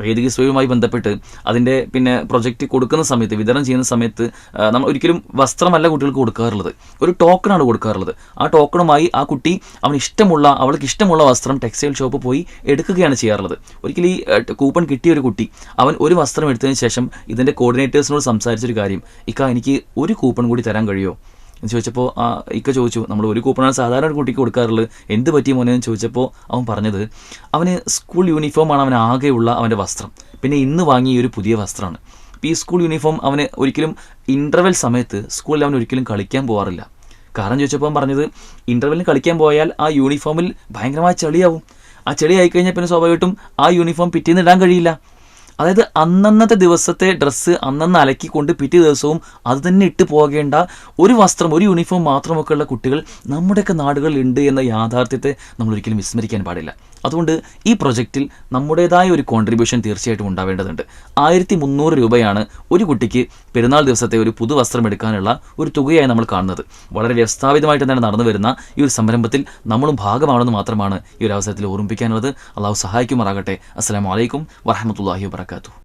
വേദിക സ്വയവുമായി ബന്ധപ്പെട്ട് അതിന്റെ പിന്നെ പ്രൊജക്റ്റ് കൊടുക്കുന്ന സമയത്ത് വിതരണം ചെയ്യുന്ന സമയത്ത് നമ്മൾ ഒരിക്കലും വസ്ത്രമല്ല കുട്ടികൾക്ക് കൊടുക്കാറുള്ളത്. ഒരു ടോക്കണാണ് കൊടുക്കാറുള്ളത്. ആ ടോക്കണുമായി ആ കുട്ടി അവന് ഇഷ്ടമുള്ള അവൾക്ക് ഇഷ്ടമുള്ള വസ്ത്രം ടെക്സ്റ്റൈൽ ഷോപ്പ് പോയി എടുക്കുകയാണ് ചെയ്യാറുള്ളത്. ഒരിക്കലും ഈ കൂപ്പൺ കിട്ടിയ ഒരു കുട്ടി അവൻ ഒരു വസ്ത്രം എടുത്തതിന് ശേഷം ഇതിന്റെ കോർഡിനേറ്റേഴ്സിനോട് സംസാരിച്ചൊരു കാര്യം ഇക്ക എനിക്ക് ഒരു കൂപ്പൺ കൂടി തരാൻ കഴിയുമോ ചോദിച്ചപ്പോൾ ആ ഇക്ക ചോദിച്ചു നമ്മൾ ഒരു കൂപ്പണാണ് സാധാരണ ഒരു കുട്ടിക്ക് കൊടുക്കാറുള്ളത്. എന്ത് പറ്റി മോനെ? എന്ന് ചോദിച്ചപ്പോൾ അവൻ പറഞ്ഞത് അവന് സ്കൂൾ യൂണിഫോമാണ് അവൻ ആകെയുള്ള അവന്റെ വസ്ത്രം. പിന്നെ ഇന്ന് വാങ്ങിയ ഒരു പുതിയ വസ്ത്രമാണ്. ഈ സ്കൂൾ യൂണിഫോം അവന് ഒരിക്കലും ഇന്റർവെൽ സമയത്ത് സ്കൂളിൽ അവൻ ഒരിക്കലും കളിക്കാൻ പോകാറില്ല കാരണം ചോദിച്ചപ്പോൾ പറഞ്ഞത് ഇന്റർവെല്ലിന് കളിക്കാൻ പോയാൽ ആ യൂണിഫോമിൽ ഭയങ്കരമായ ചെളിയാവും. ആ ചെളി ആയിക്കഴിഞ്ഞാൽ പിന്നെ സ്വാഭാവികമായിട്ടും ആ യൂണിഫോം പിറ്റേന്ന് ഇടാൻ കഴിയില്ല. അതായത് അന്നന്നത്തെ ദിവസത്തെ ഡ്രസ്സ് അന്നന്ന് അലക്കിക്കൊണ്ട് പിറ്റേ ദിവസവും അത് തന്നെ ഇട്ട് പോകേണ്ട ഒരു വസ്ത്രം ഒരു യൂണിഫോം മാത്രമൊക്കെ ഉള്ള കുട്ടികൾ നമ്മുടെയൊക്കെ നാടുകളിൽ ഉണ്ട് എന്ന യാഥാർത്ഥ്യത്തെ നമ്മൾ ഒരിക്കലും വിസ്മരിക്കാൻ പാടില്ല. അതുകൊണ്ട് ഈ പ്രൊജക്റ്റിൽ നമ്മുടേതായ ഒരു കോൺട്രിബ്യൂഷൻ തീർച്ചയായിട്ടും ഉണ്ടാവേണ്ടതുണ്ട്. ആയിരത്തി മുന്നൂറ് രൂപയാണ് ഒരു കുട്ടിക്ക് പെരുന്നാൾ ദിവസത്തെ ഒരു പുതു വസ്ത്രം എടുക്കാനുള്ള ഒരു തുകയായി നമ്മൾ കാണുന്നത്. വളരെ വ്യവസ്ഥാപിതമായിട്ട് തന്നെ നടന്നു വരുന്ന ഈ ഒരു സംരംഭത്തിൽ നമ്മളും ഭാഗമാണെന്ന് മാത്രമാണ് ഈ ഒരു അവസരത്തിൽ ഓർമ്മിപ്പിക്കാനുള്ളത്. അള്ളാഹു സഹായിക്കുമാറാകട്ടെ. അസ്സാം വലൈക്കും വറഹമത്തല്ലാഹി വാബർക്കാത്തു barakatuh.